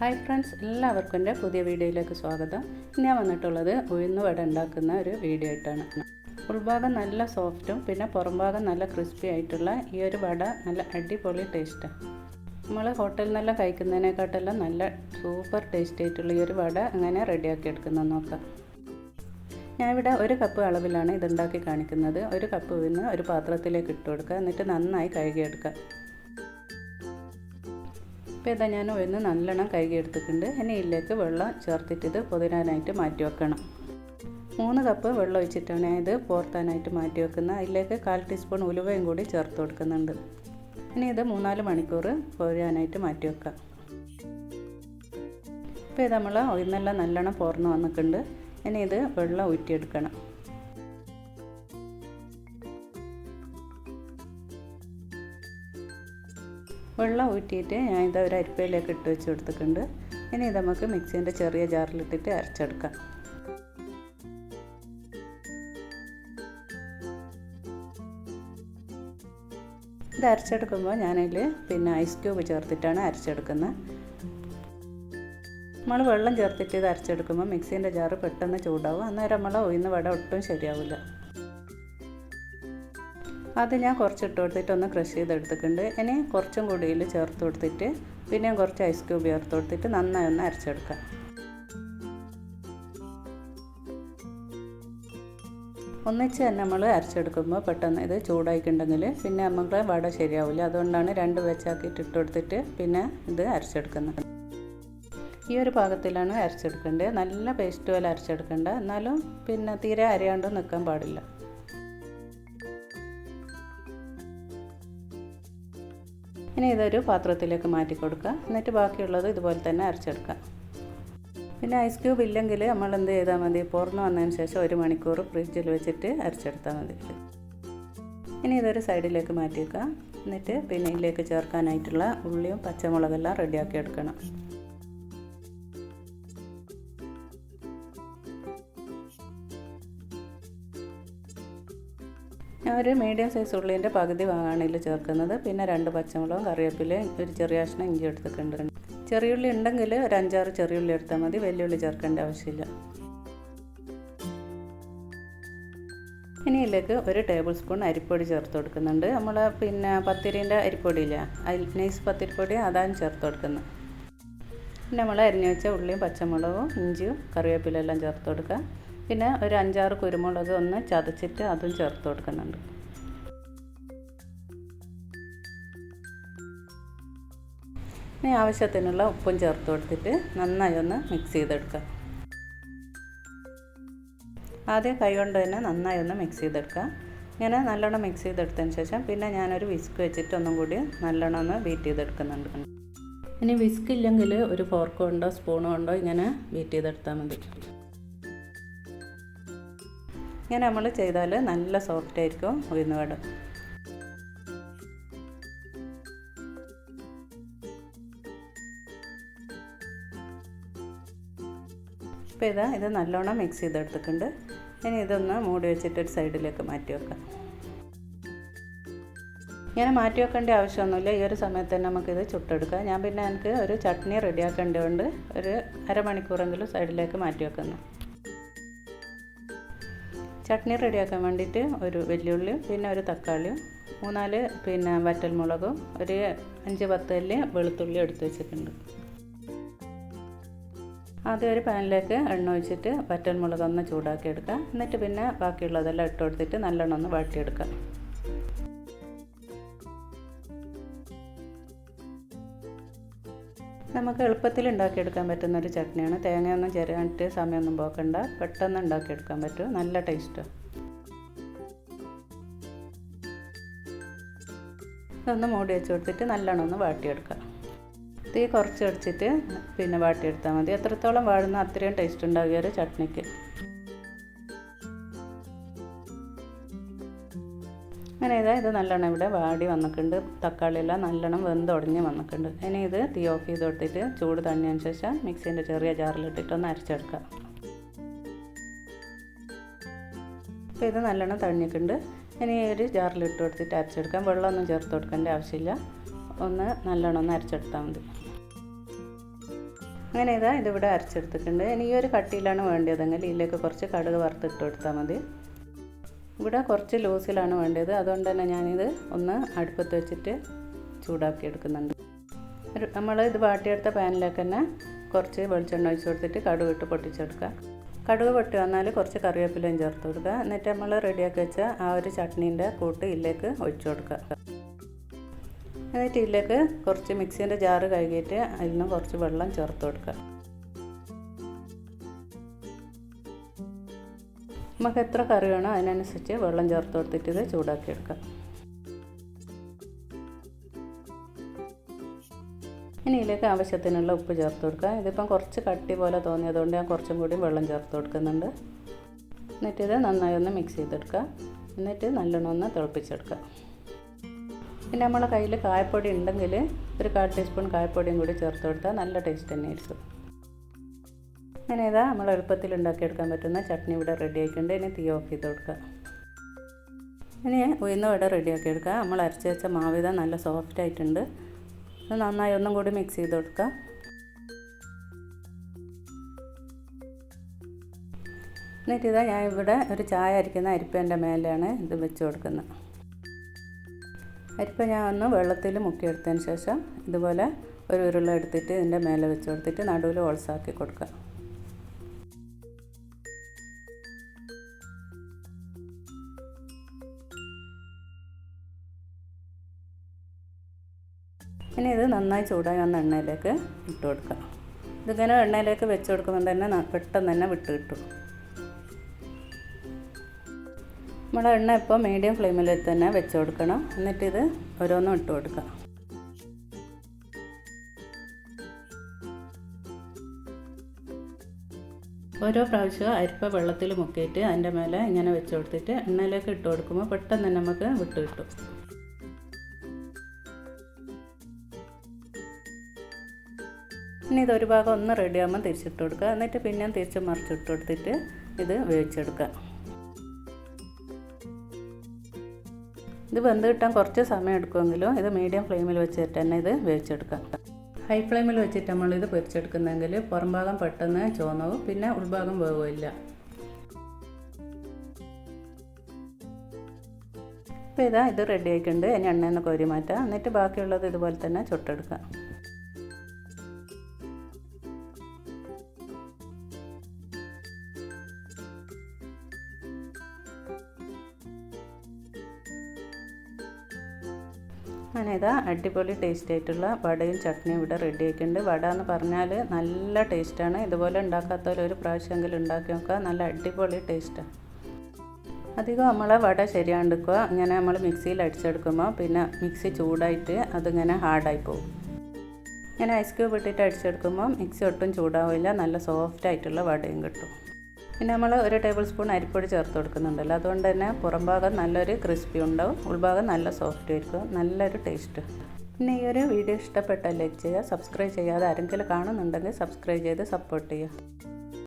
Hi friends എല്ലാവർക്കും എന്റെ പുതിയ വീഡിയോയിലേക്ക് സ്വാഗതം. ഞാൻ വന്നിട്ടുള്ളത് ഉഴുന്ന് വട ഉണ്ടാക്കുന്ന ഒരു വീഡിയോ ആയിട്ടാണ്. ഉൾഭാഗം നല്ല സോഫ്റ്റും പിന്നെ പുറംഭാഗം നല്ല ക്രിസ്പി ആയിട്ടുള്ള ഈ ഒരു വട നല്ല അടിപൊളി ടേസ്റ്റാണ് നമ്മൾ ഹോട്ടലിൽ നിന്നെല്ലാം കഴിക്കുന്നതിനെക്കാട്ടെല്ലാം നല്ല സൂപ്പർ ടേസ്റ്റ് ആയിട്ടുള്ള ഈ ഒരു വട അങ്ങനെ റെഡിയാക്കി എടുക്കുന്നത് നോക്കാം. ഞാനിവിടെ ഒരു കപ്പ് അളവിലാണ് ഇതുണ്ടാക്കി കാണിക്കുന്നത്. ഒരു കപ്പ് ഉഴുന്ന് ഒരു പാത്രത്തിലേക്ക് ഇട്ട് കൊടുക്കുക. എന്നിട്ട് നന്നായി കഴുകിയെടുക്കുക. ഇപ്പോൾ ഇതാ ഞാൻ ഉഴുന്ന് നല്ലോണം കഴുകിയെടുത്തിട്ടുണ്ട് ഇനി ഇതിലേക്ക് വെള്ളം ചേർത്തിട്ട് ഇത് പൊതിരാനായിട്ട് മാറ്റി വെക്കണം. മൂന്ന് കപ്പ് വെള്ളം ഒഴിച്ചിട്ടാണ് ഇത് പോർത്താനായിട്ട് മാറ്റി വെക്കുന്നത്. അതിലേക്ക് കാൽ ടീസ്പൂൺ ഉലുവയും കൂടി ചേർത്ത് കൊടുക്കുന്നുണ്ട്. ഇനി ഇത് മൂന്നാൽ മണിക്കൂർ പൊരിയാനായിട്ട് മാറ്റി വെക്കാം. ഇപ്പോൾ ഇത് നമ്മൾ ഉഴുന്നെല്ലാം നല്ലോണം പോർന്ന് വന്നിട്ടുണ്ട്. ഇനി ഇത് വെള്ളം ഊറ്റിയെടുക്കണം. വെള്ളം ഊറ്റിയിട്ട് ഞാൻ ഇത് ഒരു അരിപ്പയിലേക്ക് ഇട്ട് വെച്ച് കൊടുത്തിട്ടുണ്ട്. ഇനി ഇത് നമുക്ക് മിക്സീന്റെ ചെറിയ ജാറിലിട്ടിട്ട് അരച്ചെടുക്കാം. ഇത് അരച്ചെടുക്കുമ്പോൾ ഞാനതിൽ പിന്നെ ഐസ് ക്യൂബ് ചേർത്തിട്ടാണ് അരച്ചെടുക്കുന്നത്. നമ്മൾ വെള്ളം ചേർത്തിട്ട് ഇത് അരച്ചെടുക്കുമ്പോൾ മിക്സീന്റെ ജാറ് പെട്ടെന്ന് ചൂടാവും. അന്നേരം നമ്മൾ ഉയർന്ന വട ഒട്ടും ശരിയാവില്ല. അത് ഞാൻ കുറച്ച് ഇട്ട് കൊടുത്തിട്ട് ഒന്ന് ക്രഷ് ചെയ്തെടുത്തിട്ടുണ്ട്. ഇനി കുറച്ചും കൂടിയിൽ ചേർത്ത് കൊടുത്തിട്ട് പിന്നെയും കുറച്ച് ഐസ് ക്യൂബ് ചേർത്ത് കൊടുത്തിട്ട് നന്നായി ഒന്ന് അരച്ചെടുക്കാം ഒന്നിച്ച് തന്നെ നമ്മൾ അരച്ചെടുക്കുമ്പോൾ പെട്ടെന്ന് ഇത് ചൂടായിട്ടുണ്ടെങ്കിൽ പിന്നെ നമുക്ക് വട ശരിയാവില്ല. അതുകൊണ്ടാണ് രണ്ട് വെച്ചാക്കിയിട്ട് ഇട്ട് കൊടുത്തിട്ട് പിന്നെ ഇത് അരച്ചെടുക്കുന്നത്. ഈ ഒരു പാകത്തിലാണ് അരച്ചെടുക്കേണ്ടത്. നല്ല പേസ്റ്റ് പോലെ അരച്ചെടുക്കേണ്ട. എന്നാലും പിന്നെ തീരെ അരയാണ്ട് നിൽക്കാൻ പാടില്ല. ഇനി ഇതൊരു പാത്രത്തിലേക്ക് മാറ്റി കൊടുക്കുക. എന്നിട്ട് ബാക്കിയുള്ളത് ഇതുപോലെ തന്നെ അരച്ചെടുക്കുക. പിന്നെ ഐസ് ക്യൂബ് ഇല്ലെങ്കിൽ നമ്മൾ എന്ത് ചെയ്താൽ മതി? പുറന്ന് വന്നതിന് ശേഷം ഒരു മണിക്കൂർ ഫ്രിഡ്ജിൽ വെച്ചിട്ട് അരച്ചെടുത്താൽ മതി. ഇനി ഇതൊരു സൈഡിലേക്ക് മാറ്റി വെക്കുക എന്നിട്ട് പിന്നെ ഇതിലേക്ക് ചേർക്കാനായിട്ടുള്ള ഉള്ളിയും പച്ചമുളകെല്ലാം റെഡിയാക്കി എടുക്കണം. ഒരു മീഡിയം സൈസ് ഉള്ളിന്റെ പകുതി ഭാഗമാണ് ഇതിൽ ചേർക്കുന്നത്. പിന്നെ രണ്ട് പച്ചമുളകും കറിവേപ്പിലയും ഒരു ചെറിയ കഷ്ണം ഇഞ്ചി എടുത്തിട്ടുണ്ട്. ചെറിയുള്ളി ഉണ്ടെങ്കിൽ ഒരു അഞ്ചാറ് ചെറിയുള്ളി എടുത്താൽ മതി. വലിയുള്ളി ചേർക്കേണ്ട ആവശ്യമില്ല. ഇനി ഇതിലേക്ക് ഒരു ടേബിൾ സ്പൂൺ അരിപ്പൊടി ചേർത്ത് കൊടുക്കുന്നുണ്ട്. നമ്മൾ പിന്നെ പത്തിരീന്റെ അരിപ്പൊടിയില്ല? നൈസ് പത്തിരിപ്പൊടി അതാണ് ചേർത്ത് കൊടുക്കുന്നത്. പിന്നെ നമ്മൾ അരിഞ്ഞു വെച്ച ഉള്ളിയും പച്ചമുളകും ഇഞ്ചിയും കറിവേപ്പിലെല്ലാം ചേർത്ത് കൊടുക്കുക. പിന്നെ ഒരു അഞ്ചാറ് കുരുമുളക് ഒന്ന് ചതച്ചിട്ട് അതും ചേർത്ത് കൊടുക്കുന്നുണ്ട്. ഇനി ആവശ്യത്തിനുള്ള ഉപ്പും ചേർത്ത് കൊടുത്തിട്ട് നന്നായി ഒന്ന് മിക്സ് ചെയ്തെടുക്കുക ആദ്യം കൈ കൊണ്ട് തന്നെ നന്നായി ഒന്ന് മിക്സ് ചെയ്തെടുക്കുക ഇങ്ങനെ നല്ലോണം മിക്സ് ചെയ്തെടുത്തതിന് ശേഷം പിന്നെ ഞാനൊരു വിസ്ക് വെച്ചിട്ട് ഒന്നും കൂടി നല്ലോണം ഒന്ന് ബീറ്റ് ചെയ്തെടുക്കുന്നുണ്ട്. ഇനി വിസ്ക് ഇല്ലെങ്കിൽ ഒരു ഫോർക്ക് കൊണ്ടോ സ്പൂൺ കൊണ്ടോ ഇങ്ങനെ ബീറ്റ് ചെയ്തെടുത്താൽ മതി. ഇങ്ങനെ നമ്മൾ ചെയ്താൽ നല്ല സോഫ്റ്റ് ആയിരിക്കും ഉഴുന്ന് വട ഇപ്പോൾ ഇതാ ഇത് നല്ലോണം മിക്സ് ചെയ്തെടുത്തിട്ടുണ്ട്. ഇനി ഇതൊന്ന് മൂടി വെച്ചിട്ട് ഒരു സൈഡിലേക്ക് മാറ്റി വെക്കാം. ഇങ്ങനെ മാറ്റി വെക്കേണ്ട ആവശ്യമൊന്നുമില്ല. ഈ ഒരു സമയത്ത് തന്നെ നമുക്കിത് ചുട്ടെടുക്കാം. ഞാൻ പിന്നെ എനിക്ക് ഒരു ചട്നി റെഡിയാക്കേണ്ടതുകൊണ്ട് ഒരു അരമണിക്കൂറെങ്കിലും സൈഡിലേക്ക് മാറ്റി വെക്കുന്നു. ചട്നി റെഡിയാക്കാൻ വേണ്ടിയിട്ട് ഒരു വെല്ലുള്ളിയും പിന്നെ ഒരു തക്കാളിയും മൂന്നാൽ പിന്നെ വറ്റൽമുളകും ഒരു അഞ്ച് പത്ത് അല്ലി വെളുത്തുള്ളി എടുത്തു വെച്ചിട്ടുണ്ട്. ആദ്യം ഒരു പാനിലേക്ക് എണ്ണ ഒഴിച്ചിട്ട് വറ്റൽമുളക് ഒന്ന് ചൂടാക്കി എടുക്കുക എന്നിട്ട് പിന്നെ ബാക്കിയുള്ളതെല്ലാം ഇട്ട് കൊടുത്തിട്ട് നല്ലോണം ഒന്ന് വാട്ടിയെടുക്കുക നമുക്ക് എളുപ്പത്തിൽ ഉണ്ടാക്കിയെടുക്കാൻ പറ്റുന്ന ഒരു ചട്നിയാണ്. തേങ്ങയൊന്നും ചെറിയായിട്ട് സമയമൊന്നും പോക്കണ്ട. പെട്ടെന്ന് ഉണ്ടാക്കിയെടുക്കാൻ പറ്റും. നല്ല ടേസ്റ്റാണ് ഇതൊന്ന് മൂടി വെച്ച് കൊടുത്തിട്ട് നല്ലോണം ഒന്ന് വാട്ടിയെടുക്കാം തീ കുറച്ച് അടിച്ചിട്ട് പിന്നെ വാട്ടിയെടുത്താൽ മതി. എത്രത്തോളം വാഴുന്ന അത്രയും ടേസ്റ്റ് ഉണ്ടാകിയ ഒരു ചട്നിക്ക്. അങ്ങനെ ഇതാ ഇത് നല്ലോണം ഇവിടെ വാടി വന്നിട്ടുണ്ട്. തക്കാളിയെല്ലാം നല്ലോണം വെന്തുടഞ്ഞ് വന്നിട്ടുണ്ട്. ഇനി ഇത് തീ ഓഫ് ചെയ്ത് കൊടുത്തിട്ട് ചൂട് തണ്ണിയതിന് ശേഷം മിക്സീന്റെ ചെറിയ ജാറിലിട്ടിട്ടൊന്ന് അരച്ചെടുക്കാം. അപ്പോൾ ഇത് നല്ലോണം തണിഞ്ഞിട്ടുണ്ട് ഇനി ഒരു ജാറിലിട്ട് കൊടുത്തിട്ട് അരച്ചെടുക്കാം. വെള്ളമൊന്നും ചേർത്ത് കൊടുക്കേണ്ട ആവശ്യമില്ല. ഒന്ന് നല്ലോണം ഒന്ന് അരച്ചെടുത്താൽ മതി. അങ്ങനെ ഇതാ ഇതിവിടെ അരച്ചെടുത്തിട്ടുണ്ട്. ഇനി ഈ ഒരു കട്ടിയിലാണ് വേണ്ടതെങ്കിൽ ഇതിലേക്ക് കുറച്ച് കടുക് വറുത്തിട്ട് കൊടുത്താൽ മതി. ഇവിടെ കുറച്ച് ലൂസിലാണ് വേണ്ടത്. അതുകൊണ്ട് തന്നെ ഞാനിത് ഒന്ന് അടുപ്പത്ത് വെച്ചിട്ട് ചൂടാക്കി എടുക്കുന്നുണ്ട്. നമ്മൾ ഇത് വാട്ടിയെടുത്ത പാനിലേക്ക് തന്നെ കുറച്ച് വെളിച്ചെണ്ണ ഒഴിച്ച് കൊടുത്തിട്ട് കടുക് ഇട്ട് പൊട്ടിച്ചെടുക്കുക. കടുക് പൊട്ടി വന്നാൽ കുറച്ച് കറിവേപ്പിലയും ചേർത്ത് കൊടുക്കുക. എന്നിട്ട് നമ്മൾ റെഡിയാക്കി വെച്ച ആ ഒരു ചട്നീന്റെ കൂട്ട് ഇതിലേക്ക് ഒഴിച്ചു കൊടുക്കുക. എന്നിട്ട് ഇതിലേക്ക് കുറച്ച് മിക്സീന്റെ ജാറ് കഴുകിയിട്ട് അതിൽ നിന്ന് കുറച്ച് വെള്ളം ചേർത്ത് കൊടുക്കുക. നമുക്ക് എത്ര കറി വേണോ അതിനനുസരിച്ച് വെള്ളം ചേർത്ത് കൊടുത്തിട്ട് ഇത് ചൂടാക്കി എടുക്കാം. ഇനി ഇതിലേക്ക് ആവശ്യത്തിനുള്ള ഉപ്പ് ചേർത്ത് കൊടുക്കുക ഇതിപ്പം കുറച്ച് കട്ടി പോലെ തോന്നിയതുകൊണ്ട് ഞാൻ കുറച്ചും കൂടി വെള്ളം ചേർത്ത് കൊടുക്കുന്നുണ്ട്. എന്നിട്ട് ഇത് നന്നായി ഒന്ന് മിക്സ് ചെയ്തെടുക്കുക എന്നിട്ട് നല്ലോണം ഒന്ന് തിളപ്പിച്ചെടുക്കുക പിന്നെ നമ്മളെ കയ്യിൽ കായപ്പൊടി ഉണ്ടെങ്കിൽ ഒരു കാൽ ടീസ്പൂൺ കായപ്പൊടിയും കൂടി ചേർത്ത് കൊടുത്താൽ നല്ല ടേസ്റ്റ് തന്നെ ആയിരിക്കും അങ്ങനെ ഇതാ നമ്മൾ എളുപ്പത്തിൽ ഉണ്ടാക്കിയെടുക്കാൻ പറ്റുന്ന ചട്നി ഇവിടെ റെഡി ആയിട്ടുണ്ട്. ഇനി തീ ഓഫ് ചെയ്ത് കൊടുക്കുക. ഇനി ഉയർന്ന വട റെഡിയാക്കി എടുക്കുക. നമ്മൾ അരച്ച് വെച്ച മാവിത നല്ല സോഫ്റ്റ് ആയിട്ടുണ്ട്. അത് നന്നായി ഒന്നും കൂടി മിക്സ് ചെയ്ത് കൊടുക്കുക. എന്നിട്ട് ഇതാ ഞാൻ ഇവിടെ ഒരു ചായ അരിക്കുന്ന അരിപ്പേന്റെ മേലെയാണ് ഇത് വെച്ച് കൊടുക്കുന്നത്. അരിപ്പ ഞാൻ ഒന്ന് വെള്ളത്തിൽ മുക്കിയെടുത്തതിന് ശേഷം ഇതുപോലെ ഒരു ഉരുള എടുത്തിട്ട് ഇതിന്റെ മേലെ വെച്ച് കൊടുത്തിട്ട് നടുവിൽ ഓൾസാക്കി കൊടുക്കുക. ഇനി ഇത് നന്നായി ചൂടായി വന്ന എണ്ണയിലേക്ക് ഇട്ട് കൊടുക്കാം. ഇതിങ്ങനെ എണ്ണയിലേക്ക് വെച്ച് കൊടുക്കുമ്പോൾ തന്നെ പെട്ടെന്ന് തന്നെ വിട്ട് കിട്ടും. നമ്മുടെ എണ്ണ ഇപ്പോൾ മീഡിയം ഫ്ലെയിമിൽ തന്നെ വെച്ച് കൊടുക്കണം. ഇത് ഓരോന്നും ഇട്ട് കൊടുക്കുക ഓരോ പ്രാവശ്യവും അരിപ്പ വെള്ളത്തിൽ മുക്കിയിട്ട് അതിന്റെ മേലെ ഇങ്ങനെ വെച്ച് കൊടുത്തിട്ട് എണ്ണയിലേക്ക് ഇട്ട് കൊടുക്കുമ്പോൾ പെട്ടെന്ന് തന്നെ നമുക്ക് വിട്ട് കിട്ടും. ഇനി ഇതൊരു ഭാഗം ഒന്ന് റെഡി ആകുമ്പോൾ തിരിച്ചിട്ട് കൊടുക്കുക. എന്നിട്ട് പിന്നെയും തിരിച്ച് മറിച്ചിട്ട് കൊടുത്തിട്ട് ഇത് വേവിച്ചെടുക്കുക. ഇത് വെന്ത് കിട്ടാൻ കുറച്ച് സമയം എടുക്കുമെങ്കിലും ഇത് മീഡിയം ഫ്ലെയിമിൽ വെച്ചിട്ട് തന്നെ ഇത് വേവിച്ചെടുക്കാം. ഹൈ ഫ്ലെയിമിൽ വെച്ചിട്ട് നമ്മളിത് പൊരിച്ചെടുക്കുന്നെങ്കിൽ പുറം ഭാഗം പെട്ടെന്ന് ചുവന്നാവും. പിന്നെ ഉൾഭാഗം വേവില്ല അപ്പോൾ ഇതാ ഇത് റെഡി ആയിട്ടുണ്ട്. ഇനി എണ്ണയെന്നൊക്കെ കോരി മാറ്റാം. എന്നിട്ട് ബാക്കിയുള്ളത് ഇതുപോലെ തന്നെ ചുട്ടെടുക്കാം അങ്ങനെ ഇതാ അടിപൊളി ടേസ്റ്റ് ആയിട്ടുള്ള വടയും ചട്നിയും ഇവിടെ റെഡി വട എന്ന് പറഞ്ഞാൽ നല്ല ടേസ്റ്റാണ് ഇതുപോലെ ഉണ്ടാക്കാത്തവർ ഒരു പ്രാവശ്യമെങ്കിലും ഉണ്ടാക്കി നോക്കുക. നല്ല അടിപൊളി ടേസ്റ്റാണ് അധികം നമ്മൾ വട ശരിയാണ്ടെടുക്കുക ഇങ്ങനെ നമ്മൾ മിക്സിയിൽ അടിച്ചെടുക്കുമ്പോൾ പിന്നെ മിക്സി ചൂടായിട്ട് അതിങ്ങനെ ഹാർഡായി പോകും. ഇങ്ങനെ ഐസ് ക്യൂബ് ഇട്ടിട്ട് അടിച്ചെടുക്കുമ്പോൾ മിക്സി ഒട്ടും ചൂടാവില്ല. നല്ല സോഫ്റ്റ് ആയിട്ടുള്ള വടയും കിട്ടും. പിന്നെ നമ്മൾ ഒരു ടേബിൾ സ്പൂൺ അരിപ്പൊടി ചേർത്ത് കൊടുക്കുന്നുണ്ടല്ലോ. അതുകൊണ്ട് തന്നെ പുറം ഭാഗം നല്ലൊരു ക്രിസ്പി ഉണ്ടാവും. ഉൾഭാഗം നല്ല സോഫ്റ്റ് ആയിരിക്കും. നല്ലൊരു ടേസ്റ്റ് പിന്നെ ഈ ഒരു വീഡിയോ ഇഷ്ടപ്പെട്ടാൽ ലൈക്ക് ചെയ്യുക സബ്സ്ക്രൈബ് ചെയ്യാതെ ആരെങ്കിലും കാണുന്നുണ്ടെങ്കിൽ സബ്സ്ക്രൈബ് ചെയ്ത് സപ്പോർട്ട് ചെയ്യുക.